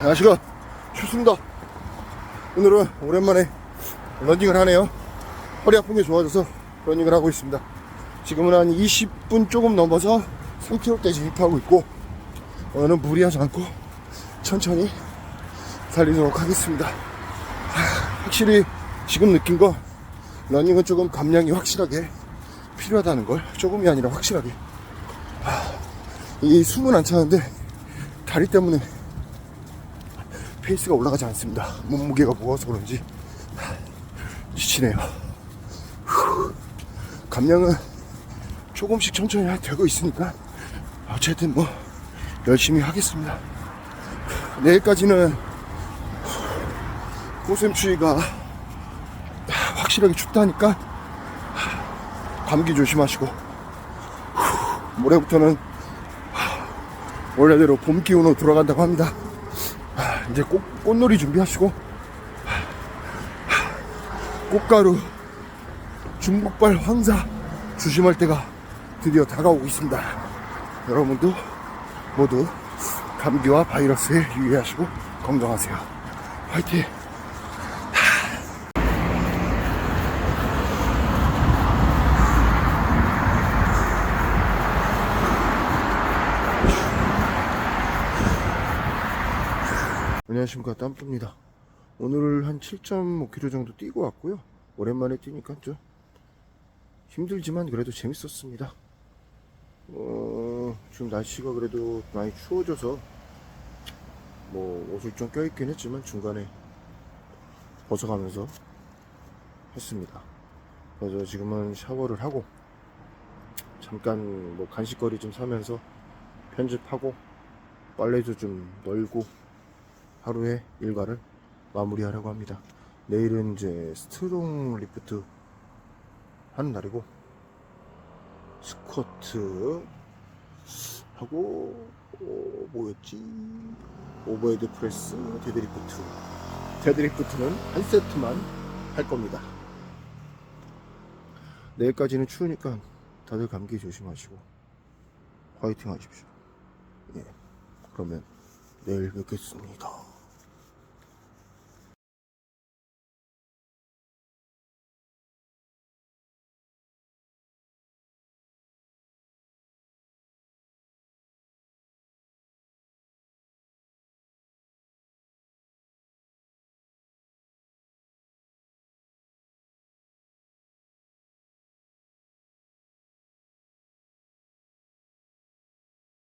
날씨가 춥습니다. 오늘은 오랜만에 러닝을 하네요. 허리 아픈 게 좋아져서 러닝을 하고 있습니다. 지금은 한 20분 조금 넘어서 3km대 진입하고 있고 오늘은 무리하지 않고 천천히 달리도록 하겠습니다. 하, 확실히 지금 느낀 건 러닝은 조금 감량이 확실하게 필요하다는 걸 조금이 아니라 확실하게 하, 이 숨은 안 차는데 다리 때문에 페이스가 올라가지 않습니다. 몸무게가 무거워서 그런지 하, 지치네요. 후, 감량은 조금씩 천천히 되고 있으니까 어쨌든 뭐 열심히 하겠습니다. 내일까지는 꽃샘추위가 확실하게 춥다니까 감기 조심하시고 모레부터는 원래대로 봄 기운으로 돌아간다고 합니다. 이제 꽃, 꽃놀이 준비하시고 꽃가루 중국발 황사 조심할 때가 드디어 다가오고 있습니다. 여러분도 모두 감기와 바이러스에 유의하시고 건강하세요. 화이팅! 안녕하십니까 땀뿌입니다. 오늘 한 7.5km 정도 뛰고 왔고요. 오랜만에 뛰니까 좀 힘들지만 그래도 재밌었습니다. 어, 지금 날씨가 그래도 많이 추워져서 뭐 옷을 좀 껴입긴 했지만 중간에 벗어가면서 했습니다. 그래서 지금은 샤워를 하고 잠깐 뭐 간식거리 좀 사면서 편집하고 빨래도 좀 널고 하루의 일과를 마무리하려고 합니다. 내일은 이제 스트롱 리프트 하는 날이고 스쿼트 하고 어, 뭐였지? 오버헤드 프레스, 데드리프트. 데드리프트는 한 세트만 할 겁니다. 내일까지는 추우니까 다들 감기 조심하시고 화이팅 하십시오. 예. 그러면 내일 뵙겠습니다.